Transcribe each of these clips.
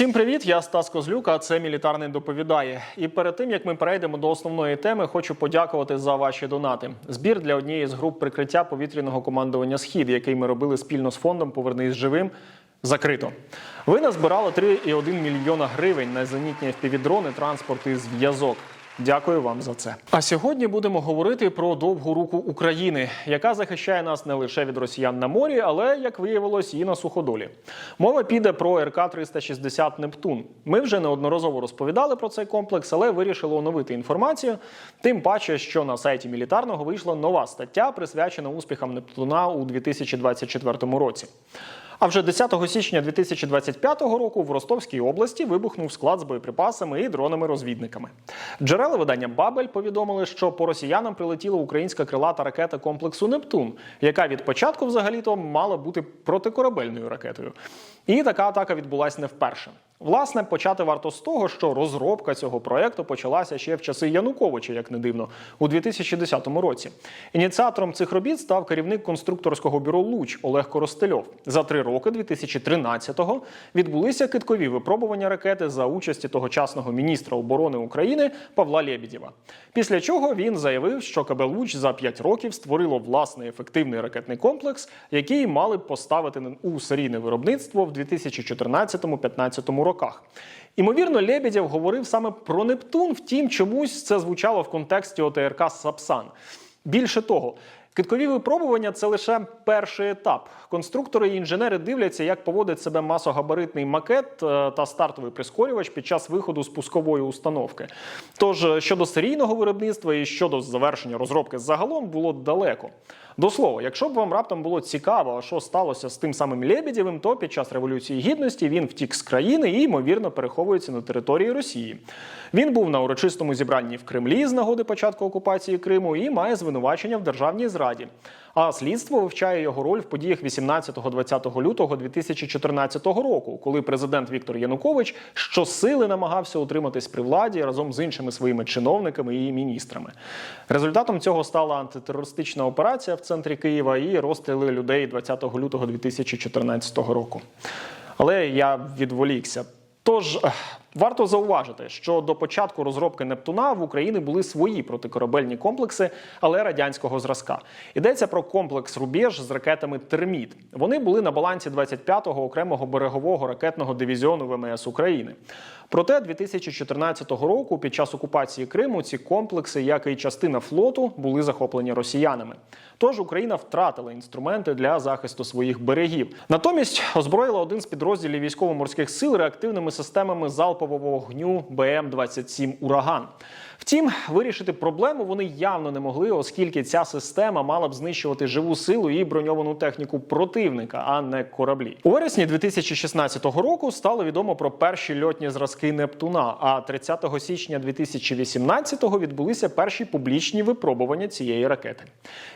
Всім привіт! Я Стас Козлюк, а це мілітарний доповідає. І перед тим як ми перейдемо до основної теми, хочу подякувати за ваші донати. Збір для однієї з груп прикриття повітряного командування Схід, який ми робили спільно з фондом Повернись живим. Закрито. Ви назбирали 3,1 мільйона гривень на зенітні FPV-дрони, транспорт і зв'язок. Дякую вам за це. А сьогодні будемо говорити про довгу руку України, яка захищає нас не лише від росіян на морі, але як виявилось, і на суходолі. Мова піде про РК 360 Нептун. Ми вже неодноразово розповідали про цей комплекс, але вирішили оновити інформацію. Тим паче, що на сайті мілітарного вийшла нова стаття, присвячена успіхам Нептуна у 2024 році. А вже 10 січня 2025 року в Ростовській області вибухнув склад з боєприпасами і дронами-розвідниками. Джерела видання Бабель повідомили, що по росіянам прилетіла українська крилата ракета комплексу Нептун, яка від початку взагалі-то мала бути протикорабельною ракетою. І така атака відбулася не вперше. Власне, почати варто з того, що розробка цього проекту почалася ще в часи Януковича, як не дивно, у 2010 році. Ініціатором цих робіт став керівник конструкторського бюро Луч Олег Коростельов. За три роки, 2013-го, відбулися киткові випробування ракети за участі тогочасного міністра оборони України Павла Лєбідєва. Після чого він заявив, що КБ Луч за п'ять років створило власний ефективний ракетний комплекс, який мали б поставити у серійне виробництво в 2014-15 роках. Імовірно, Лебедєв говорив саме про Нептун, втім, чомусь це звучало в контексті ОТРК Сапсан. Більше того, киткові випробування це лише перший етап. Конструктори і інженери дивляться, як поводить себе масогабаритний макет е, та стартовий прискорювач під час виходу з пускової установки. Тож е, щодо серійного виробництва і щодо завершення розробки загалом було далеко. До слова, якщо б вам раптом було цікаво, що сталося з тим самим Лебедєвим, то під час революції гідності він втік з країни і ймовірно переховується на території Росії. Він був на урочистому зібранні в Кремлі з нагоди початку окупації Криму і має звинувачення в державній зраді. А слідство вивчає його роль в подіях 18-20 лютого 2014 року, коли президент Віктор Янукович щосили намагався утриматись при владі разом з іншими своїми чиновниками і міністрами. Результатом цього стала антитерористична операція в центрі Києва і розстріли людей 20 лютого 2014 року. Але я відволікся. Тож варто зауважити, що до початку розробки Нептуна в Україні були свої протикорабельні комплекси, але радянського зразка. Йдеться про комплекс Рубеж з ракетами Терміт. Вони були на балансі 25-го окремого берегового ракетного дивізіону ВМС України. Проте 2014 року, під час окупації Криму, ці комплекси, як і частина флоту, були захоплені росіянами. Тож Україна втратила інструменти для захисту своїх берегів. Натомість озброїла один з підрозділів військово-морських сил реактивними системами залпового вогню БМ-27 Ураган. Втім, вирішити проблему вони явно не могли, оскільки ця система мала б знищувати живу силу і броньовану техніку противника, а не кораблі. У вересні 2016 року стало відомо про перші льотні зразки Нептуна. А 30 січня 2018-го відбулися перші публічні випробування цієї ракети.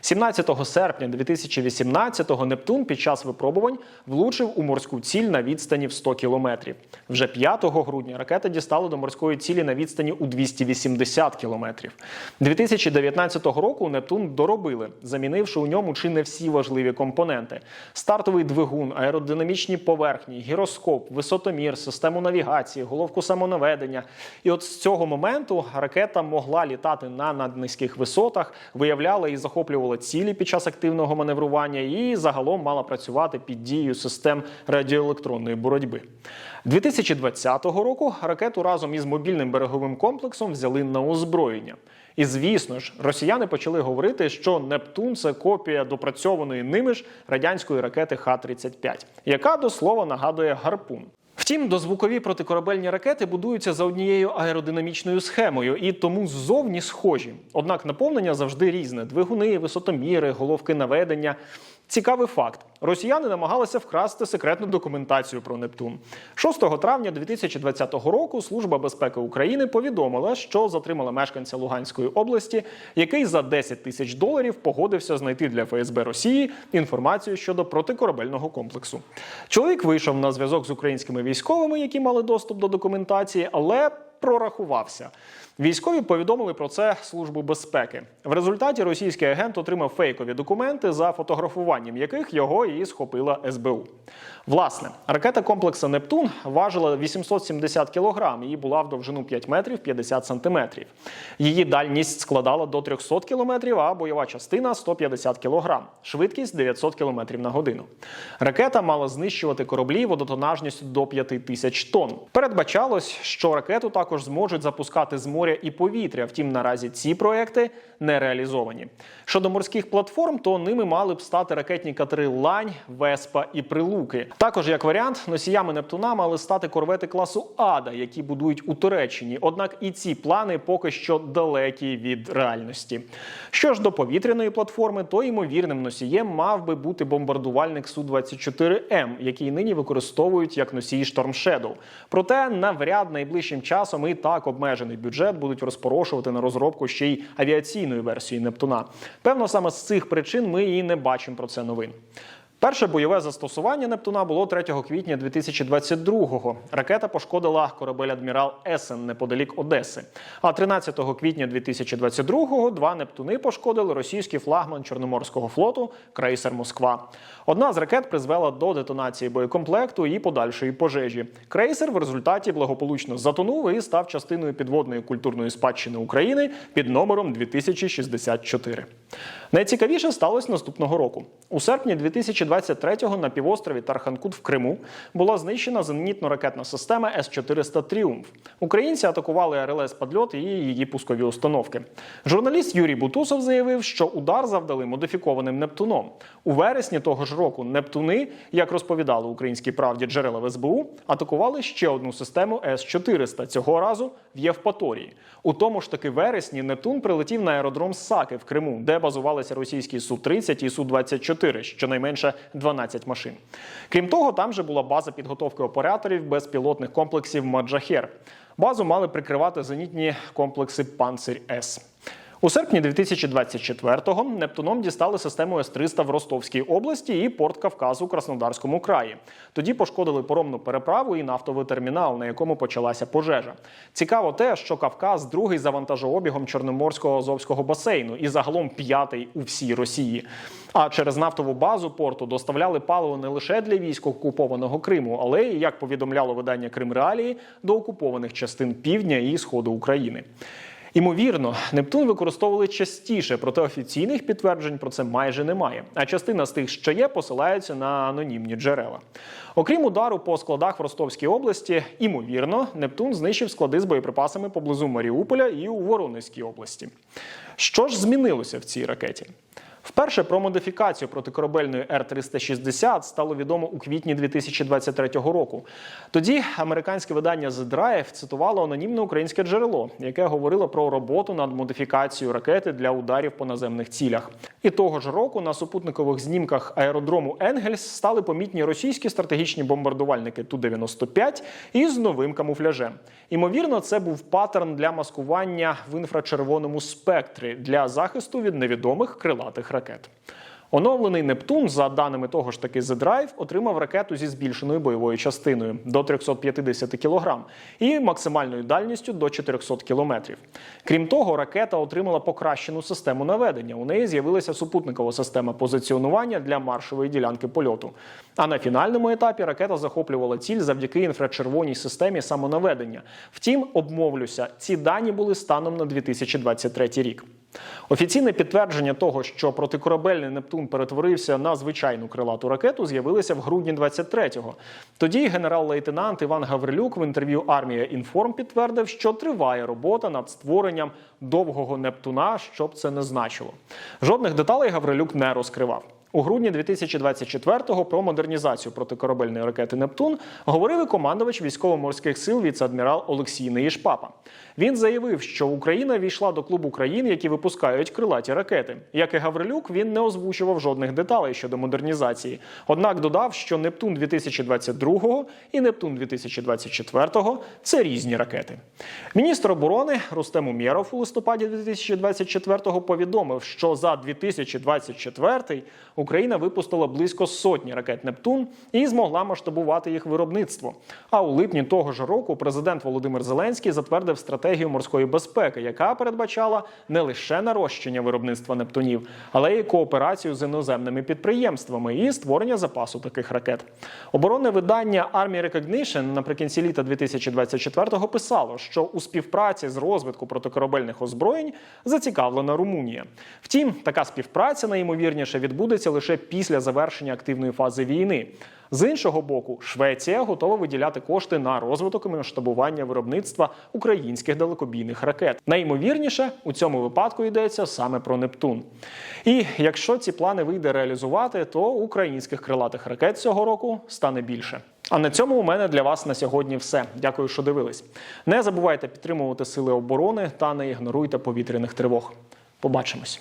17 серпня 2018-го Нептун під час випробувань влучив у морську ціль на відстані в 100 кілометрів. Вже 5 грудня ракета дістала до морської цілі на відстані у 280 кілометрів. 2019 року Нептун доробили, замінивши у ньому чи не всі важливі компоненти: стартовий двигун, аеродинамічні поверхні, гіроскоп, висотомір, систему навігації, головку самонаведення. І от з цього моменту ракета могла літати на наднизьких висотах, виявляла і захоплювала цілі під час активного маневрування, і загалом мала працювати під дією систем радіоелектронної боротьби. 2020 року ракету разом із мобільним береговим комплексом взяли на озброєння. І звісно ж, росіяни почали говорити, що Нептун це копія допрацьованої ними ж радянської ракети Х-35, яка до слова нагадує гарпун. Втім, дозвукові протикорабельні ракети будуються за однією аеродинамічною схемою і тому ззовні схожі. Однак наповнення завжди різне: двигуни, висотоміри, головки наведення. Цікавий факт: росіяни намагалися вкрасти секретну документацію про Нептун. 6 травня 2020 року Служба безпеки України повідомила, що затримала мешканця Луганської області, який за 10 тисяч доларів погодився знайти для ФСБ Росії інформацію щодо протикорабельного комплексу. Чоловік вийшов на зв'язок з українськими військовими, які мали доступ до документації, але прорахувався. Військові повідомили про це службу безпеки. В результаті російський агент отримав фейкові документи, за фотографуванням яких його і схопила СБУ. Власне, ракета комплексу Нептун важила 870 кілограм і була в довжину 5 метрів 50 сантиметрів. Її дальність складала до 300 кілометрів, а бойова частина 150 кілограм, швидкість 900 кілометрів на годину. Ракета мала знищувати кораблі водотонажністю до 5 тисяч тонн. Передбачалось, що ракету також зможуть запускати з моря і повітря. Втім, наразі ці проекти не реалізовані. Щодо морських платформ, то ними мали б стати ракетні катери Лань, Веспа і Прилуки. Також, як варіант, носіями Нептуна мали стати корвети класу Ада, які будують у Туреччині. Однак і ці плани поки що далекі від реальності. Що ж до повітряної платформи, то ймовірним носієм мав би бути бомбардувальник су 24 м який нині використовують як носій Shadow. Проте навряд найближчим часом і так обмежений бюджет будуть розпорошувати на розробку ще й авіаційної версії Нептуна. Певно, саме з цих причин ми і не бачимо про це новин. Перше бойове застосування Нептуна було 3 квітня 2022-го. Ракета пошкодила корабель адмірал Есен неподалік Одеси. А 13 квітня 2022-го два Нептуни пошкодили російський флагман Чорноморського флоту крейсер Москва. Одна з ракет призвела до детонації боєкомплекту і подальшої пожежі. Крейсер в результаті благополучно затонув і став частиною підводної культурної спадщини України під номером 2064. Найцікавіше сталося наступного року. У серпні 2023-го на півострові Тарханкут в Криму була знищена зенітно-ракетна система С-400 Тріумф. Українці атакували РЛС «Падльот» і її пускові установки. Журналіст Юрій Бутусов заявив, що удар завдали модифікованим Нептуном. У вересні того ж року Нептуни, як розповідали українській правді джерела в СБУ, атакували ще одну систему С-400, цього разу в Євпаторії. У тому ж таки вересні Нептун прилетів на аеродром Саки в Криму, де базувалися російські Су-30 і Су-24, щонайменше 12 машин. Крім того, там же була база підготовки операторів безпілотних комплексів Маджахер. Базу мали прикривати зенітні комплекси Панцирь С. У серпні 2024-го Нептуном дістали систему С-300 в Ростовській області і порт Кавказу у Краснодарському краї. Тоді пошкодили поромну переправу і нафтовий термінал, на якому почалася пожежа. Цікаво те, що Кавказ другий за вантажообігом Чорноморського Азовського басейну і загалом п'ятий у всій Росії. А через нафтову базу порту доставляли паливо не лише для військ окупованого Криму, але й як повідомляло видання Крим Реалії до окупованих частин півдня і сходу України. Імовірно, Нептун використовували частіше, проте офіційних підтверджень про це майже немає. А частина з тих, що є, посилаються на анонімні джерела. Окрім удару по складах в Ростовській області, імовірно, Нептун знищив склади з боєприпасами поблизу Маріуполя і у Воронезькій області. Що ж змінилося в цій ракеті? Вперше про модифікацію протикорабельної Р-360 стало відомо у квітні 2023 року. Тоді американське видання The Drive цитувало анонімне українське джерело, яке говорило про роботу над модифікацією ракети для ударів по наземних цілях. І того ж року на супутникових знімках аеродрому Енгельс стали помітні російські стратегічні бомбардувальники Ту-95 із новим камуфляжем. Імовірно, це був паттерн для маскування в інфрачервоному спектрі для захисту від невідомих крилатих ракет. Оновлений Нептун, за даними того ж таки The Drive, отримав ракету зі збільшеною бойовою частиною до 350 кг і максимальною дальністю до 400 км. Крім того, ракета отримала покращену систему наведення. У неї з'явилася супутникова система позиціонування для маршової ділянки польоту. А на фінальному етапі ракета захоплювала ціль завдяки інфрачервоній системі самонаведення. Втім, обмовлюся, ці дані були станом на 2023 рік. Офіційне підтвердження того, що протикорабельний Нептун перетворився на звичайну крилату ракету, з'явилися в грудні 23-го. Тоді генерал-лейтенант Іван Гаврилюк в інтерв'ю Армія Інформ підтвердив, що триває робота над створенням довгого Нептуна, щоб це не значило. Жодних деталей Гаврилюк не розкривав. У грудні 2024-го про модернізацію протикорабельної ракети Нептун говорив і командувач військово-морських сил віце-адмірал Олексій Неїшпапа. Він заявив, що Україна війшла до клубу країн, які випускають крилаті ракети. Як і Гаврилюк, він не озвучував жодних деталей щодо модернізації. Однак додав, що Нептун 2022 і Нептун 2024 – це різні ракети. Міністр оборони Рустем Умєров у листопаді 2024-го повідомив, що за 2024 Україна випустила близько сотні ракет Нептун і змогла масштабувати їх виробництво. А у липні того ж року президент Володимир Зеленський затвердив стратегію морської безпеки, яка передбачала не лише нарощення виробництва Нептунів, але й кооперацію з іноземними підприємствами і створення запасу таких ракет. Оборонне видання Army Recognition наприкінці літа 2024-го писало, що у співпраці з розвитку протикорабельних озброєнь зацікавлена Румунія. Втім, така співпраця найімовірніше відбудеться лише після завершення активної фази війни. З іншого боку, Швеція готова виділяти кошти на розвиток і масштабування виробництва українських далекобійних ракет. Найімовірніше у цьому випадку йдеться саме про Нептун. І якщо ці плани вийде реалізувати, то українських крилатих ракет цього року стане більше. А на цьому у мене для вас на сьогодні все. Дякую, що дивились. Не забувайте підтримувати сили оборони та не ігноруйте повітряних тривог. Побачимось.